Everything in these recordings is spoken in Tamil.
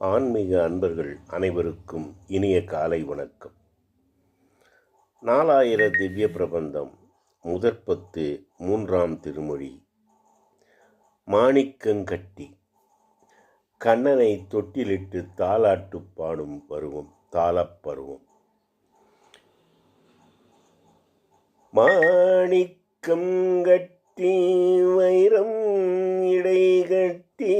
ஆன்மீக அன்பர்கள் அனைவருக்கும் இனிய காலை வணக்கம். நாலாயிர திவ்ய பிரபந்தம் முதற்பத்து மூன்றாம் திருமொழி. மாணிக்கங்கட்டி கண்ணனை தொட்டிலிட்டு தாலாட்டு பாடும் பருவம் தாளப்பருவம் மாணிக்கம் கட்டி வைரம் இடை கட்டி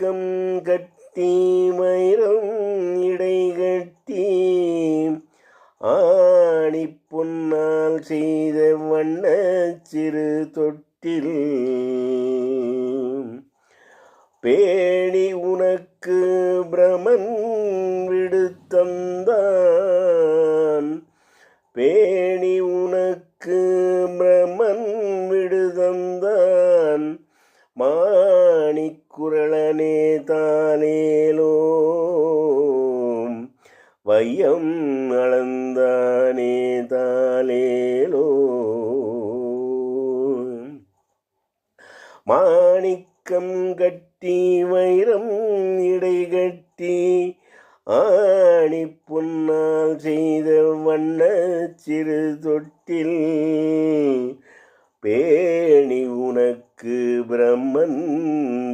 மாணிக்கம் கட்டி மயிரம் இடை கட்டி. ஆணி பொன்னால் செய்த வண்ண சிறு தொட்டில். பேணி உனக்கு பிரமன் விடுத்தந்தான் பேணி உனக்கு பிரமன் விடுதந்தான் மா தானே தானேலோ வையம் அளந்தானே தாலேலோ மாணிக்கம் கட்டி வைரம் இடை கட்டி ஆணி பொன்னால் செய்த வண்ண சிறு தொட்டில். பேணி உனக்கு பிரம்மன்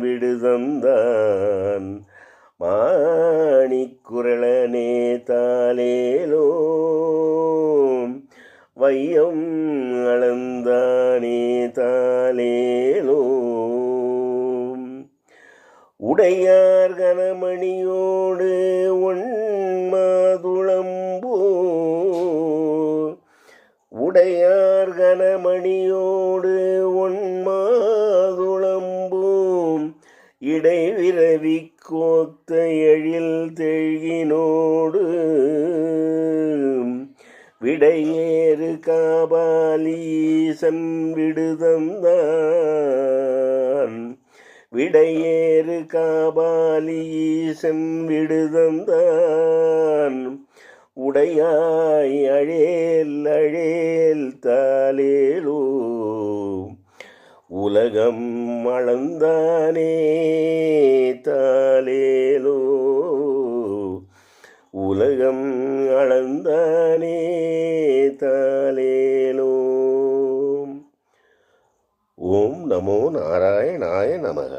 விடுதந்தான் மாணிக்குரளனே தாலேலோ வையம் அளந்தானே தாலேலோ உடையார் கனமணியோடு ஒன்மாதுளம்போ உடையார் கனமணியோடு ஒன்மா இடைவிரவி கோத்த எழில் தெழினோடு விடையேறு காபாலீசன் விடுதந்தான் விடையேறு காபாலீசன் விடுதந்தான் உடையாய் அழேல் அழேல் தாலேலோ உலகம் அளந்தானே தாலேலோ உலகம் அளந்தானே தாலேலோ ஓம் நமோ நாராயணாய நமக.